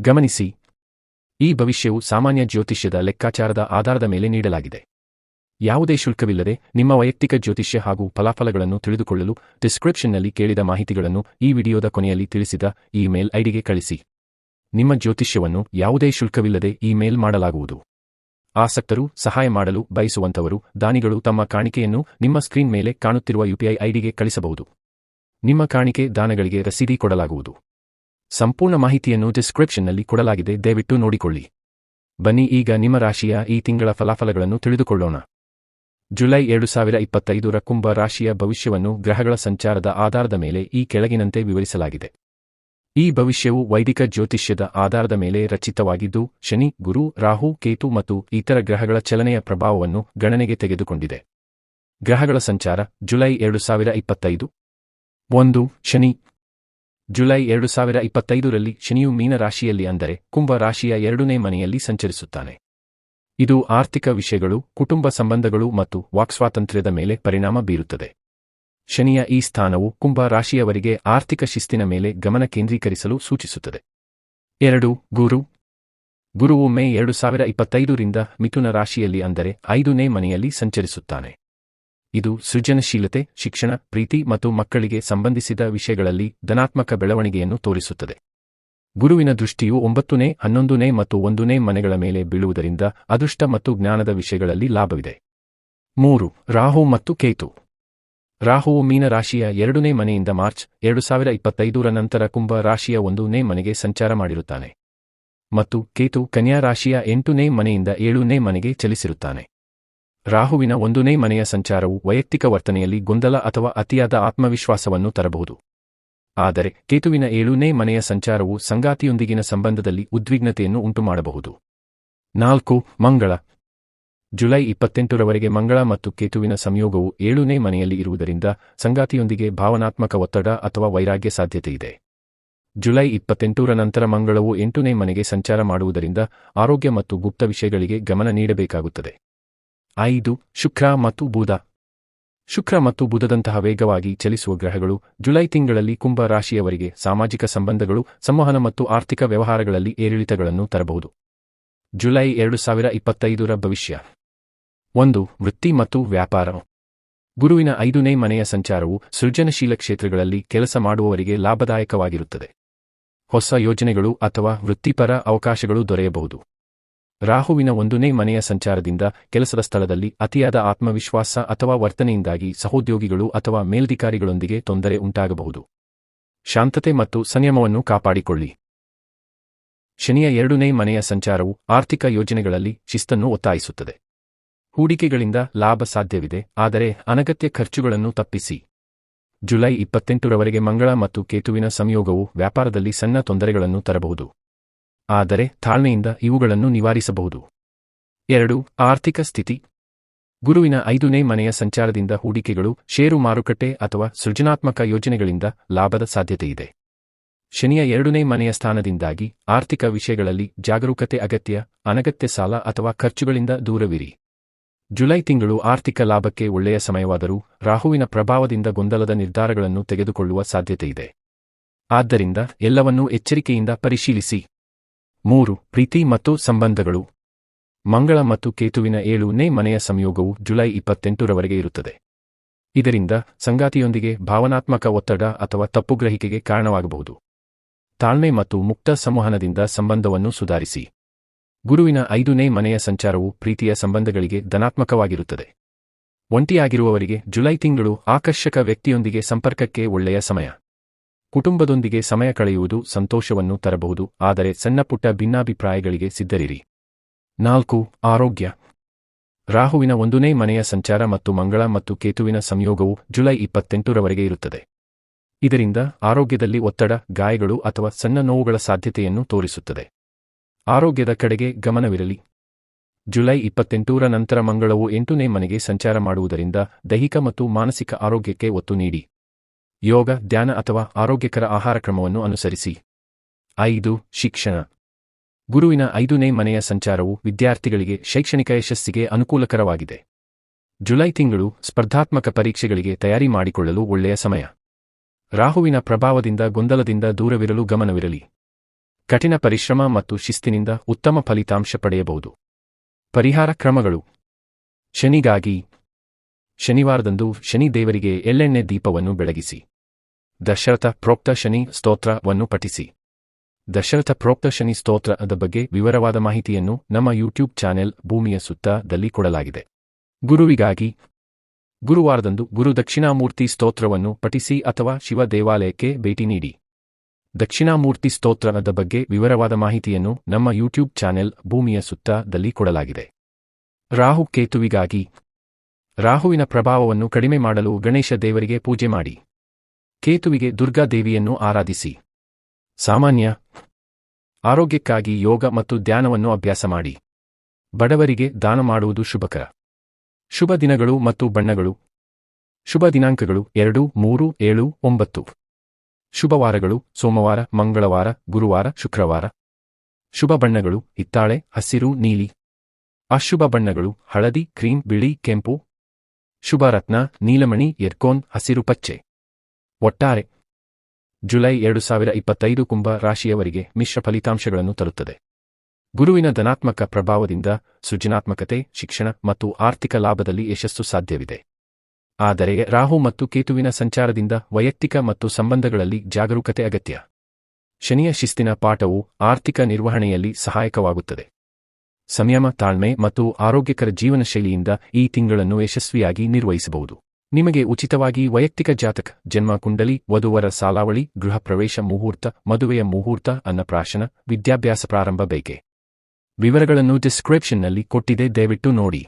ಗಮನಿಸಿ. ಈ ಭವಿಷ್ಯವು ಸಾಮಾನ್ಯ ಜ್ಯೋತಿಷ್ಯದ ಲೆಕ್ಕಾಚಾರದ ಆಧಾರದ ಮೇಲೆ ನೀಡಲಾಗಿದೆ. ಯಾವುದೇ ಶುಲ್ಕವಿಲ್ಲದೆ ನಿಮ್ಮ ವೈಯಕ್ತಿಕ ಜ್ಯೋತಿಷ್ಯ ಹಾಗೂ ಫಲಾಫಲಗಳನ್ನು ತಿಳಿದುಕೊಳ್ಳಲು ಡಿಸ್ಕ್ರಿಪ್ಷನ್ನಲ್ಲಿ ಕೇಳಿದ ಮಾಹಿತಿಗಳನ್ನು ಈ ವಿಡಿಯೋದ ಕೊನೆಯಲ್ಲಿ ತಿಳಿಸಿದ ಇಮೇಲ್ ಐಡಿಗೆ ಕಳಿಸಿ. ನಿಮ್ಮ ಜ್ಯೋತಿಷ್ಯವನ್ನು ಯಾವುದೇ ಶುಲ್ಕವಿಲ್ಲದೆ ಇಮೇಲ್ ಮಾಡಲಾಗುವುದು. ಆಸಕ್ತರು ಸಹಾಯ ಮಾಡಲು ಬಯಸುವಂತವರು ದಾನಿಗಳು ತಮ್ಮ ಕಾಣಿಕೆಯನ್ನು ನಿಮ್ಮ ಸ್ಕ್ರೀನ್ ಮೇಲೆ ಕಾಣುತ್ತಿರುವ ಯುಪಿಐ ಐಡಿಗೆ ಕಳಿಸಬಹುದು. ನಿಮ್ಮ ಕಾಣಿಕೆ ದಾನಗಳಿಗೆ ರಸೀದಿ ಕೊಡಲಾಗುವುದು. ಸಂಪೂರ್ಣ ಮಾಹಿತಿಯನ್ನು ಡಿಸ್ಕ್ರಿಪ್ಷನ್ನಲ್ಲಿ ಕೊಡಲಾಗಿದೆ, ದಯವಿಟ್ಟು ನೋಡಿಕೊಳ್ಳಿ. ಬನ್ನಿ, ಈಗ ನಿಮ್ಮ ರಾಶಿಯ ಈ ತಿಂಗಳ ಫಲಾಫಲಗಳನ್ನು ತಿಳಿದುಕೊಳ್ಳೋಣ. ಜುಲೈ ಎರಡು ಸಾವಿರ ಇಪ್ಪತ್ತೈದರ ಕುಂಭ ರಾಶಿಯ ಭವಿಷ್ಯವನ್ನು ಗ್ರಹಗಳ ಸಂಚಾರದ ಆಧಾರದ ಮೇಲೆ ಈ ಕೆಳಗಿನಂತೆ ವಿವರಿಸಲಾಗಿದೆ. ಈ ಭವಿಷ್ಯವು ವೈದಿಕ ಜ್ಯೋತಿಷ್ಯದ ಆಧಾರದ ಮೇಲೆ ರಚಿತವಾಗಿದ್ದು, ಶನಿ, ಗುರು, ರಾಹು, ಕೇತು ಮತ್ತು ಇತರ ಗ್ರಹಗಳ ಚಲನೆಯ ಪ್ರಭಾವವನ್ನು ಗಣನೆಗೆ ತೆಗೆದುಕೊಂಡಿದೆ. ಗ್ರಹಗಳ ಸಂಚಾರ ಜುಲೈ ಎರಡು ಸಾವಿರ ಇಪ್ಪತ್ತೈದು. ಒಂದು, ಶನಿ ಜುಲೈ ಎರಡು ಸಾವಿರ ಇಪ್ಪತ್ತೈದರಲ್ಲಿ ಶನಿಯು ಮೀನರಾಶಿಯಲ್ಲಿ ಅಂದರೆ ಕುಂಭ ರಾಶಿಯ ಎರಡನೇ ಮನೆಯಲ್ಲಿ ಸಂಚರಿಸುತ್ತಾನೆ. ಇದು ಆರ್ಥಿಕ ವಿಷಯಗಳು, ಕುಟುಂಬ ಸಂಬಂಧಗಳು ಮತ್ತು ವಾಕ್ಸ್ವಾತಂತ್ರ್ಯದ ಮೇಲೆ ಪರಿಣಾಮ ಬೀರುತ್ತದೆ. ಶನಿಯ ಈ ಸ್ಥಾನವು ಕುಂಭ ರಾಶಿಯವರಿಗೆ ಆರ್ಥಿಕ ಶಿಸ್ತಿನ ಮೇಲೆ ಗಮನ ಕೇಂದ್ರೀಕರಿಸಲು ಸೂಚಿಸುತ್ತದೆ. ಎರಡು, ಗುರು. ಗುರುವು ಮೇ ಎರಡು ಸಾವಿರ ಇಪ್ಪತ್ತೈದರಿಂದ ಮಿಥುನ ರಾಶಿಯಲ್ಲಿ ಅಂದರೆ ಐದನೇ ಮನೆಯಲ್ಲಿ ಸಂಚರಿಸುತ್ತಾನೆ. ಇದು ಸೃಜನಶೀಲತೆ, ಶಿಕ್ಷಣ, ಪ್ರೀತಿ ಮತ್ತು ಮಕ್ಕಳಿಗೆ ಸಂಬಂಧಿಸಿದ ವಿಷಯಗಳಲ್ಲಿ ಧನಾತ್ಮಕ ಬೆಳವಣಿಗೆಯನ್ನು ತೋರಿಸುತ್ತದೆ. ಗುರುವಿನ ದೃಷ್ಟಿಯು ಒಂಬತ್ತನೇ, ಹನ್ನೊಂದನೇ ಮತ್ತು ಒಂದನೇ ಮನೆಗಳ ಮೇಲೆ ಬೀಳುವುದರಿಂದ ಅದೃಷ್ಟ ಮತ್ತು ಜ್ಞಾನದ ವಿಷಯಗಳಲ್ಲಿ ಲಾಭವಿದೆ. ಮೂರು, ರಾಹು ಮತ್ತು ಕೇತು. ರಾಹುವು ಮೀನ ರಾಶಿಯ ಎರಡನೇ ಮನೆಯಿಂದ ಮಾರ್ಚ್ ಎರಡು ಸಾವಿರ ಇಪ್ಪತ್ತೈದರ ನಂತರ ಕುಂಭ ರಾಶಿಯ ಒಂದನೇ ಮನೆಗೆ ಸಂಚಾರ ಮಾಡಿರುತ್ತಾನೆ. ಮತ್ತು ಕೇತು ಕನ್ಯಾ ರಾಶಿಯ ಎಂಟನೇ ಮನೆಯಿಂದ ಏಳನೇ ಮನೆಗೆ ಚಲಿಸಿರುತ್ತಾನೆ. ರಾಹುವಿನ ಒಂದನೇ ಮನೆಯ ಸಂಚಾರವು ವೈಯಕ್ತಿಕ ವರ್ತನೆಯಲ್ಲಿ ಗೊಂದಲ ಅಥವಾ ಅತಿಯಾದ ಆತ್ಮವಿಶ್ವಾಸವನ್ನು ತರಬಹುದು. ಆದರೆ ಕೇತುವಿನ ಏಳನೇ ಮನೆಯ ಸಂಚಾರವು ಸಂಗಾತಿಯೊಂದಿಗಿನ ಸಂಬಂಧದಲ್ಲಿ ಉದ್ವಿಗ್ನತೆಯನ್ನು ಉಂಟುಮಾಡಬಹುದು. ನಾಲ್ಕು, ಮಂಗಳ. ಜುಲೈ ಇಪ್ಪತ್ತೆಂಟರವರೆಗೆ ಮಂಗಳ ಮತ್ತು ಕೇತುವಿನ ಸಂಯೋಗವು ಏಳನೇ ಮನೆಯಲ್ಲಿ ಇರುವುದರಿಂದ ಸಂಗಾತಿಯೊಂದಿಗೆ ಭಾವನಾತ್ಮಕ ಒತ್ತಡ ಅಥವಾ ವೈರಾಗ್ಯ ಸಾಧ್ಯತೆಯಿದೆ. ಜುಲೈ ಇಪ್ಪತ್ತೆಂಟರ ನಂತರ ಮಂಗಳವು ಎಂಟನೇ ಮನೆಗೆ ಸಂಚಾರ ಮಾಡುವುದರಿಂದ ಆರೋಗ್ಯ ಮತ್ತು ಗುಪ್ತ ವಿಷಯಗಳಿಗೆ ಗಮನ ನೀಡಬೇಕಾಗುತ್ತದೆ. ಐದು, ಶುಕ್ರ ಮತ್ತು ಬುಧ. ಶುಕ್ರ ಮತ್ತು ಬುಧದಂತಹ ವೇಗವಾಗಿ ಚಲಿಸುವ ಗ್ರಹಗಳು ಜುಲೈ ತಿಂಗಳಲ್ಲಿ ಕುಂಭ ರಾಶಿಯವರಿಗೆ ಸಾಮಾಜಿಕ ಸಂಬಂಧಗಳು, ಸಂವಹನ ಮತ್ತು ಆರ್ಥಿಕ ವ್ಯವಹಾರಗಳಲ್ಲಿ ಏರಿಳಿತಗಳನ್ನು ತರಬಹುದು. ಜುಲೈ ಎರಡು ಸಾವಿರ ಇಪ್ಪತ್ತೈದರ ಭವಿಷ್ಯ. ಒಂದು, ವೃತ್ತಿ ಮತ್ತು ವ್ಯಾಪಾರ. ಗುರುವಿನ ಐದನೇ ಮನೆಯ ಸಂಚಾರವು ಸೃಜನಶೀಲ ಕ್ಷೇತ್ರಗಳಲ್ಲಿ ಕೆಲಸ ಮಾಡುವವರಿಗೆ ಲಾಭದಾಯಕವಾಗಿರುತ್ತದೆ. ಹೊಸ ಯೋಜನೆಗಳು ಅಥವಾ ವೃತ್ತಿಪರ ಅವಕಾಶಗಳು ದೊರೆಯಬಹುದು. ರಾಹುವಿನ ಒಂದನೇ ಮನೆಯ ಸಂಚಾರದಿಂದ ಕೆಲಸದ ಸ್ಥಳದಲ್ಲಿ ಅತಿಯಾದ ಆತ್ಮವಿಶ್ವಾಸ ಅಥವಾ ವರ್ತನೆಯಿಂದಾಗಿ ಸಹೋದ್ಯೋಗಿಗಳು ಅಥವಾ ಮೇಲ್ಧಿಕಾರಿಗಳೊಂದಿಗೆ ತೊಂದರೆ ಉಂಟಾಗಬಹುದು. ಶಾಂತತೆ ಮತ್ತು ಸಂಯಮವನ್ನು ಕಾಪಾಡಿಕೊಳ್ಳಿ. ಶನಿಯ ಎರಡನೇ ಮನೆಯ ಸಂಚಾರವು ಆರ್ಥಿಕ ಯೋಜನೆಗಳಲ್ಲಿ ಶಿಸ್ತನ್ನು ಒತ್ತಾಯಿಸುತ್ತದೆ. ಹೂಡಿಕೆಗಳಿಂದ ಲಾಭ ಸಾಧ್ಯವಿದೆ, ಆದರೆ ಅನಗತ್ಯ ಖರ್ಚುಗಳನ್ನು ತಪ್ಪಿಸಿ. ಜುಲೈ ಇಪ್ಪತ್ತೆಂಟರವರೆಗೆ ಮಂಗಳ ಮತ್ತು ಕೇತುವಿನ ಸಂಯೋಗವು ವ್ಯಾಪಾರದಲ್ಲಿ ಸಣ್ಣ ತೊಂದರೆಗಳನ್ನು ತರಬಹುದು. ಆದರೆ ತಾಳ್ಮೆಯಿಂದ ಇವುಗಳನ್ನು ನಿವಾರಿಸಬಹುದು. ಎರಡು, ಆರ್ಥಿಕ ಸ್ಥಿತಿ. ಗುರುವಿನ ಐದನೇ ಮನೆಯ ಸಂಚಾರದಿಂದ ಹೂಡಿಕೆಗಳು, ಷೇರು ಮಾರುಕಟ್ಟೆ ಅಥವಾ ಸೃಜನಾತ್ಮಕ ಯೋಜನೆಗಳಿಂದ ಲಾಭದ ಸಾಧ್ಯತೆಯಿದೆ. ಶನಿಯ ಎರಡನೇ ಮನೆಯ ಸ್ಥಾನದಿಂದಾಗಿ ಆರ್ಥಿಕ ವಿಷಯಗಳಲ್ಲಿ ಜಾಗರೂಕತೆ ಅಗತ್ಯ, ಅನಗತ್ಯ ಸಾಲ ಅಥವಾ ಖರ್ಚುಗಳಿಂದ ದೂರವಿರಿ. ಜುಲೈ ತಿಂಗಳು ಆರ್ಥಿಕ ಲಾಭಕ್ಕೆ ಒಳ್ಳೆಯ ಸಮಯವಾದರೂ ರಾಹುವಿನ ಪ್ರಭಾವದಿಂದ ಗೊಂದಲದ ನಿರ್ಧಾರಗಳನ್ನು ತೆಗೆದುಕೊಳ್ಳುವ ಸಾಧ್ಯತೆಯಿದೆ. ಆದ್ದರಿಂದ ಎಲ್ಲವನ್ನೂ ಎಚ್ಚರಿಕೆಯಿಂದ ಪರಿಶೀಲಿಸಿ. ಮೂರು, ಪ್ರೀತಿ ಮತ್ತು ಸಂಬಂಧಗಳು. ಮಂಗಳ ಮತ್ತು ಕೇತುವಿನ ಏಳನೇ ಮನೆಯ ಸಂಯೋಗವು ಜುಲೈ ಇಪ್ಪತ್ತೆಂಟರವರೆಗೆ ಇರುತ್ತದೆ. ಇದರಿಂದ ಸಂಗಾತಿಯೊಂದಿಗೆ ಭಾವನಾತ್ಮಕ ಒತ್ತಡ ಅಥವಾ ತಪ್ಪುಗ್ರಹಿಕೆಗೆ ಕಾರಣವಾಗಬಹುದು. ತಾಳ್ಮೆ ಮತ್ತು ಮುಕ್ತ ಸಂವಹನದಿಂದ ಸಂಬಂಧವನ್ನು ಸುಧಾರಿಸಿ. ಗುರುವಿನ ಐದನೇ ಮನೆಯ ಸಂಚಾರವು ಪ್ರೀತಿಯ ಸಂಬಂಧಗಳಿಗೆ ಧನಾತ್ಮಕವಾಗಿರುತ್ತದೆ. ಒಂಟಿಯಾಗಿರುವವರಿಗೆ ಜುಲೈ ತಿಂಗಳು ಆಕರ್ಷಕ ವ್ಯಕ್ತಿಯೊಂದಿಗೆ ಸಂಪರ್ಕಕ್ಕೆ ಒಳ್ಳೆಯ ಸಮಯ. ಕುಟುಂಬದೊಂದಿಗೆ ಸಮಯ ಕಳೆಯುವುದು ಸಂತೋಷವನ್ನು ತರಬಹುದು, ಆದರೆ ಸಣ್ಣಪುಟ್ಟ ಭಿನ್ನಾಭಿಪ್ರಾಯಗಳಿಗೆ ಸಿದ್ಧರಿರಿ. ನಾಲ್ಕು, ಆರೋಗ್ಯ. ರಾಹುವಿನ ಒಂದನೇ ಮನೆಯ ಸಂಚಾರ ಮತ್ತು ಮಂಗಳ ಮತ್ತು ಕೇತುವಿನ ಸಂಯೋಗವು ಜುಲೈ ಇಪ್ಪತ್ತೆಂಟರವರೆಗೆ ಇರುತ್ತದೆ. ಇದರಿಂದ ಆರೋಗ್ಯದಲ್ಲಿ ಒತ್ತಡ, ಗಾಯಗಳು ಅಥವಾ ಸಣ್ಣ ನೋವುಗಳ ಸಾಧ್ಯತೆಯನ್ನು ತೋರಿಸುತ್ತದೆ. ಆರೋಗ್ಯದ ಕಡೆಗೆ ಗಮನವಿರಲಿ. ಜುಲೈ ಇಪ್ಪತ್ತೆಂಟರ ನಂತರ ಮಂಗಳವು ಎಂಟನೇ ಮನೆಗೆ ಸಂಚಾರ ಮಾಡುವುದರಿಂದ ದೈಹಿಕ ಮತ್ತು ಮಾನಸಿಕ ಆರೋಗ್ಯಕ್ಕೆ ಒತ್ತು ನೀಡಿ. ಯೋಗ, ಧ್ಯಾನ ಅಥವಾ ಆರೋಗ್ಯಕರ ಆಹಾರ ಕ್ರಮವನ್ನು ಅನುಸರಿಸಿ. ಐದು, ಶಿಕ್ಷಣ. ಗುರುವಿನ ಐದನೇ ಮನೆಯ ಸಂಚಾರವು ವಿದ್ಯಾರ್ಥಿಗಳಿಗೆ ಶೈಕ್ಷಣಿಕ ಯಶಸ್ಸಿಗೆ ಅನುಕೂಲಕರವಾಗಿದೆ. ಜುಲೈ ತಿಂಗಳು ಸ್ಪರ್ಧಾತ್ಮಕ ಪರೀಕ್ಷೆಗಳಿಗೆ ತಯಾರಿ ಮಾಡಿಕೊಳ್ಳಲು ಒಳ್ಳೆಯ ಸಮಯ. ರಾಹುವಿನ ಪ್ರಭಾವದಿಂದ ಗೊಂದಲದಿಂದ ದೂರವಿರಲು ಗಮನವಿರಲಿ. ಕಠಿಣ ಪರಿಶ್ರಮ ಮತ್ತು ಶಿಸ್ತಿನಿಂದ ಉತ್ತಮ ಫಲಿತಾಂಶ ಪಡೆಯಬಹುದು. ಪರಿಹಾರ ಕ್ರಮಗಳು. ಶನಿಗಾಗಿ, ಶನಿವಾರದಂದು ಶನಿ ದೇವರಿಗೆ ಎಳ್ಳೆಣ್ಣೆ ದೀಪವನ್ನು ಬೆಳಗಿಸಿ. ದಶರಥ ಪ್ರೋಕ್ತ ಶನಿ ಸ್ತೋತ್ರವನ್ನು ಪಠಿಸಿ. ದಶರಥ ಪ್ರೋಕ್ತ ಶನಿ ಸ್ತೋತ್ರದ ಬಗ್ಗೆ ವಿವರವಾದ ಮಾಹಿತಿಯನ್ನು ನಮ್ಮ ಯೂಟ್ಯೂಬ್ ಚಾನೆಲ್ ಭೂಮಿಯ ಸುತ್ತದಲ್ಲಿ ಕೊಡಲಾಗಿದೆ. ಗುರುವಿಗಾಗಿ ಗುರುವಾರದಂದು ಗುರು ದಕ್ಷಿಣಾಮೂರ್ತಿ ಸ್ತೋತ್ರವನ್ನು ಪಠಿಸಿ ಅಥವಾ ಶಿವ ದೇವಾಲಯಕ್ಕೆ ಭೇಟಿ ನೀಡಿ. ದಕ್ಷಿಣಾಮೂರ್ತಿ ಸ್ತೋತ್ರದ ಬಗ್ಗೆ ವಿವರವಾದ ಮಾಹಿತಿಯನ್ನು ನಮ್ಮ ಯೂಟ್ಯೂಬ್ ಚಾನೆಲ್ ಭೂಮಿಯ ಸುತ್ತದಲ್ಲಿ ಕೊಡಲಾಗಿದೆ. ರಾಹು ಕೇತುವಿಗಾಗಿ ರಾಹುವಿನ ಪ್ರಭಾವವನ್ನು ಕಡಿಮೆ ಮಾಡಲು ಗಣೇಶ ದೇವರಿಗೆ ಪೂಜೆ ಮಾಡಿ. ಕೇತುವಿಗೆ ದುರ್ಗಾದೇವಿಯನ್ನು ಆರಾಧಿಸಿ. ಸಾಮಾನ್ಯ. ಆರೋಗ್ಯಕ್ಕಾಗಿ ಯೋಗ ಮತ್ತು ಧ್ಯಾನವನ್ನು ಅಭ್ಯಾಸ ಮಾಡಿ. ಬಡವರಿಗೆ ದಾನ ಮಾಡುವುದು ಶುಭಕರ. ಶುಭ ದಿನಗಳು ಮತ್ತು ಬಣ್ಣಗಳು. ಶುಭ ದಿನಾಂಕಗಳು ಎರಡು, ಮೂರು, ಏಳು, ಒಂಬತ್ತು. ಶುಭವಾರಗಳು ಸೋಮವಾರ, ಮಂಗಳವಾರ, ಗುರುವಾರ, ಶುಕ್ರವಾರ. ಶುಭ ಬಣ್ಣಗಳು ಹಿತ್ತಾಳೆ, ಹಸಿರು, ನೀಲಿ. ಅಶುಭ ಬಣ್ಣಗಳು ಹಳದಿ ಕ್ರೀಮ್ ಬಿಳಿ, ಕೆಂಪು. ಶುಭರತ್ನ ನೀಲಮಣಿ, ಎರ್ಕೋನ್, ಹಸಿರು ಪಚ್ಚೆ. ಒಟ್ಟಾರೆ. ಜುಲೈ ಎರಡು ಸಾವಿರ ಇಪ್ಪತ್ತೈದು ಕುಂಭ ರಾಶಿಯವರಿಗೆ ಮಿಶ್ರ ಫಲಿತಾಂಶಗಳನ್ನು ತರುತ್ತದೆ. ಗುರುವಿನ ಧನಾತ್ಮಕ ಪ್ರಭಾವದಿಂದ ಸೃಜನಾತ್ಮಕತೆ, ಶಿಕ್ಷಣ ಮತ್ತು ಆರ್ಥಿಕ ಲಾಭದಲ್ಲಿ ಯಶಸ್ಸು ಸಾಧ್ಯವಿದೆ. ಆದರೆ ರಾಹು ಮತ್ತು ಕೇತುವಿನ ಸಂಚಾರದಿಂದ ವೈಯಕ್ತಿಕ ಮತ್ತು ಸಂಬಂಧಗಳಲ್ಲಿ ಜಾಗರೂಕತೆ ಅಗತ್ಯ. ಶನಿಯ ಶಿಸ್ತಿನ ಪಾಠವು ಆರ್ಥಿಕ ನಿರ್ವಹಣೆಯಲ್ಲಿ ಸಹಾಯಕವಾಗುತ್ತದೆ. ಸಂಯಮ, ತಾಳ್ಮೆ ಮತ್ತು ಆರೋಗ್ಯಕರ ಜೀವನ ಶೈಲಿಯಿಂದ ಈ ತಿಂಗಳನ್ನು ಯಶಸ್ವಿಯಾಗಿ ನಿರ್ವಹಿಸಬಹುದು. ನಿಮಗೆ ಉಚಿತವಾಗಿ ವೈಯಕ್ತಿಕ ಜಾತಕ, ಜನ್ಮ ಕುಂಡಲಿ, ವಧುವರ ಸಾಲಾವಳಿ, ಗೃಹ ಪ್ರವೇಶ ಮುಹೂರ್ತ, ಮದುವೆಯ ಮುಹೂರ್ತ, ಅನ್ನಪ್ರಾಶನ, ವಿದ್ಯಾಭ್ಯಾಸ ಪ್ರಾರಂಭ ಬೇಕೆ? ವಿವರಗಳನ್ನು ಡಿಸ್ಕ್ರಿಪ್ಷನ್ನಲ್ಲಿ ಕೊಟ್ಟಿದೆ, ದಯವಿಟ್ಟು ನೋಡಿ.